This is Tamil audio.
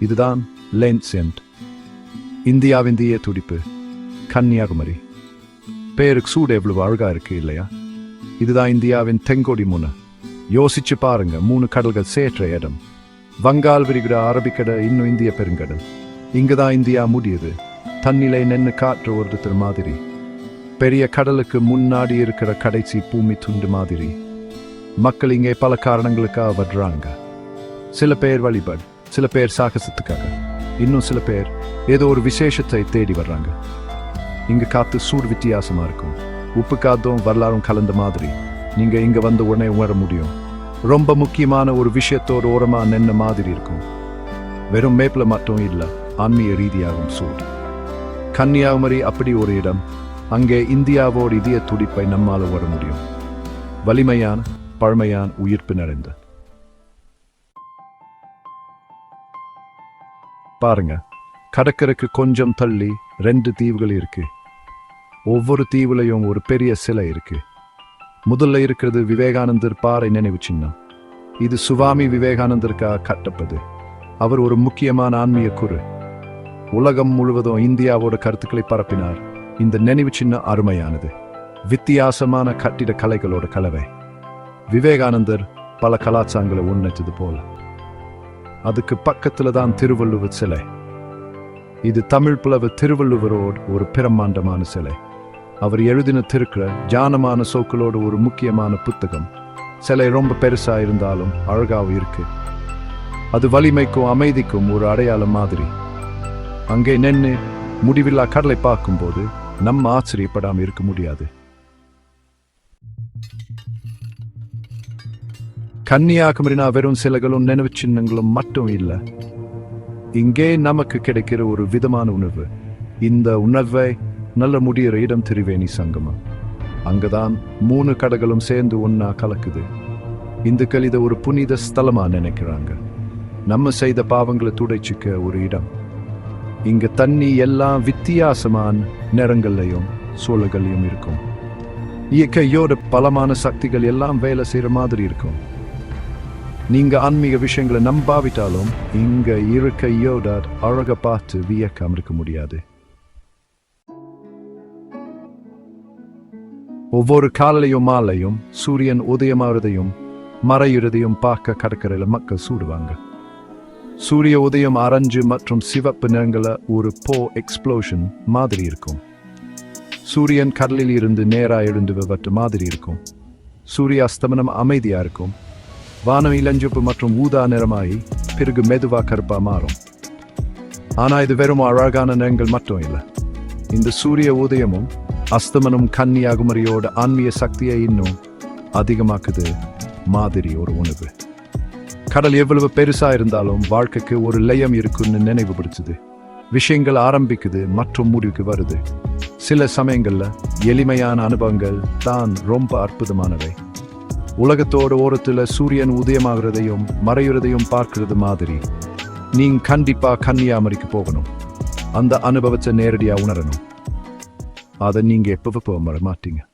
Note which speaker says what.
Speaker 1: இதுதான் லேன்சென்ட் இந்தியாவின் தீய துடிப்பு கன்னியாகுமரி. பேருக்கு சூடு எவ்வளவு அழகா இருக்கு இல்லையா? இதுதான் இந்தியாவின் தெங்கோடி முனை. யோசிச்சு பாருங்க மூணு கடல்கள் சேற்ற இடம். வங்காள் விரிகிற அரபிக்கடல் இன்னும் இந்திய பெருங்கடல். இங்குதான் இந்தியா முடியுது. தன்னிலை நின்று காற்று ஒருத்தர் மாதிரி. பெரிய கடலுக்கு முன்னாடி இருக்கிற கடைசி பூமி துண்டு மாதிரி. மக்கள் இங்கே பல காரணங்களுக்காக வர்றாங்க. சில பேர் வழிபாடு. சில பேர் சாகசத்துக்காக. இன்னும் சில பேர் ஏதோ ஒரு விசேஷத்தை தேடி வர்றாங்க. இங்க காத்து சூடு வித்தியாசமா இருக்கும். உப்பு காத்தும் வரலாறும் கலந்த மாதிரி. நீங்க இங்க வந்த உடனே உணர முடியும். ரொம்ப முக்கியமான ஒரு விஷயத்தோட ஓரமா நின்ன மாதிரி இருக்கும். வெறும் மேப்பில மட்டும் இல்ல ஆன்மீக ரீதியாகவும் சூடு. கன்னியாகுமரி அப்படி ஒரு இடம். அங்கே இந்தியாவோட இதய துடிப்பை நம்மால வர முடியும். வலிமையான பழமையான உயிர்ப்பு நிறைந்த. பாருங்க கடற்கரைக்கு கொஞ்சம் தள்ளி ரெண்டு தீவுகள் இருக்கு. ஒவ்வொரு தீவுலையும் ஒரு பெரிய சிலை இருக்கு. முதல்ல இருக்கிறது விவேகானந்தர் பாறை நினைவு சின்னம். இது சுவாமி விவேகானந்தருக்காக கட்டப்பது அவர் ஒரு முக்கியமான ஆன்மீக குரு. உலகம் முழுவதும் இந்தியாவோட கருத்துக்களை பரப்பினார். இந்த நினைவு சின்னம் அருமையானது. வித்தியாசமான கட்டிட கலைகளோட கலவை. விவேகானந்தர் பல கலாச்சாரங்களை உன்னித்தது போல. அதுக்கு பக்கத்துல தான் திருவள்ளுவர் சிலை. இது தமிழ் புலவு திருவள்ளுவரோடு ஒரு பிரம்மாண்டமான சிலை. அவர் எழுதின திருக்குற ஜானமான சோக்களோட ஒரு முக்கியமான புத்தகம். சிலை ரொம்ப பெருசா இருந்தாலும் அழகாவும் இருக்கு. அது வலிமைக்கும் அமைதிக்கும் ஒரு அடையாளம் மாதிரி. அங்கே நின்று முடிவில்லா கடலை பார்க்கும்போது நம்ம ஆச்சரியப்படாமல் இருக்க முடியாது. கன்னியாகுமரினா வெறும் சிலைகளும் நினைவு சின்னங்களும் மட்டும் இல்லை. இங்கே நமக்கு கிடைக்கிற ஒரு விதமான உணர்வு இந்த உணர்வை நல்ல முடியிற இடம் திரிவேணி சங்கமம். அங்கதான் மூணு கடைகளும் சேர்ந்து ஒன்னா கலக்குது. இந்துக்கள் இதை ஒரு புனித ஸ்தலமா நினைக்கிறாங்க. நம்ம செய்த பாவங்களை துடைச்சிக்க ஒரு இடம். இங்க தண்ணி எல்லாம் வித்தியாசமான நிறங்கள்லையும் சூழல்களையும் இருக்கும். இயற்கையோட பலமான சக்திகள் எல்லாம் வேலை செய்யற மாதிரி இருக்கும். நீங்க ஆன்மீக விஷயங்களை நம்பாவிட்டாலும் இங்க இருக்கையோட அழக பார்த்து வியக்காம இருக்க முடியாது. ஒவ்வொரு காலையும் மாலையும் சூரியன் உதயமாவதையும் மறையுறதையும் பார்க்க கடற்கரையில மக்கள் சூடுவாங்க. சூரிய உதயம் ஆரஞ்சு மற்றும் சிவப்பு நிறங்கள ஒரு போ எக்ஸ்ப்ளோஷன் மாதிரி இருக்கும். சூரியன் கடலில் இருந்து நேரா எழுந்து வட்ட மாதிரி இருக்கும். சூரிய அஸ்தமனம் அமைதியா இருக்கும். வானம் இளஞ்சிப்பு மற்றும் ஊதா நிறமாகி பிறகு மெதுவா கருப்பா மாறும். ஆனா இது வெறும் அழகான நிறங்கள் மட்டும் இல்லை. இந்த சூரிய உதயமும் அஸ்தமனம் கன்னியாகுமரியோட ஆன்மீக சக்தியை இன்னும் அதிகமாக்குது மாதிரி ஒரு உணவு. கடல் எவ்வளவு பெருசா இருந்தாலும் வாழ்க்கைக்கு ஒரு லயம் இருக்குன்னு நினைவுபடுத்துது விஷயங்கள் ஆரம்பிக்குது மற்றும் முடிவுக்கு வருது. சில சமயங்கள்ல எளிமையான அனுபவங்கள் தான் ரொம்ப அற்புதமானவை. உலகத்தோட ஓரத்தில் சூரியன் உதயமாகிறதையும் மறையுறதையும் பார்க்கிறது மாதிரி. நீங்க கண்டிப்பா கன்னியாகுமரிக்கு போகணும். அந்த அனுபவத்தை நேரடியாக உணரணும். அதை நீங்கள் எப்பவும் போக மாட்டீங்க